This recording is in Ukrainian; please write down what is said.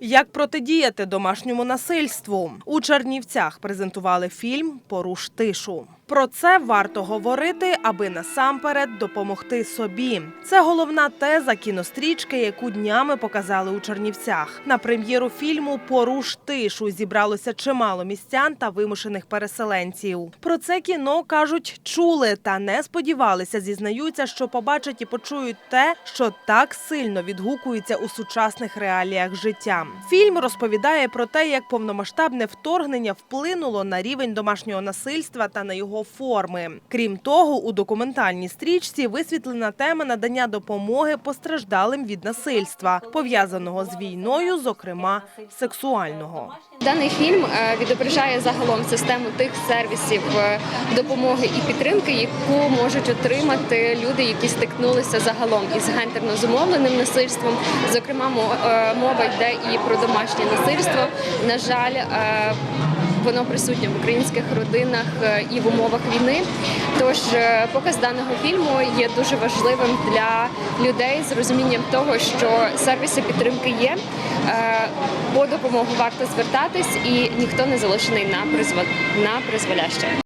Як протидіяти домашньому насильству у Чернівцях презентували фільм Поруш тишу. Про це варто говорити, аби насамперед допомогти собі. Це головна теза кінострічки, яку днями показали у Чернівцях. На прем'єру фільму Поруш тишу зібралося чимало містян та вимушених переселенців. Про це кіно кажуть, чули та не сподівалися. Зізнаються, що побачать і почують те, що так сильно відгукується у сучасних реаліях життя. Фільм розповідає про те, як повномасштабне вторгнення вплинуло на рівень домашнього насильства та на його форми. Крім того, у документальній стрічці висвітлена тема надання допомоги постраждалим від насильства, пов'язаного з війною, зокрема сексуального. Даний фільм е, відображає загалом систему тих сервісів е, допомоги і підтримки, яку можуть отримати люди, які стикнулися загалом із гендерно зумовленим насильством. Зокрема, е, мова йде і про домашнє насильство. На жаль, е, воно присутнє в українських родинах е, і в умовах війни. Тож е, показ даного фільму є дуже важливим для людей з розумінням того, що сервіси підтримки є. По допомогу варто звертатись, і ніхто не залишений на призволяще.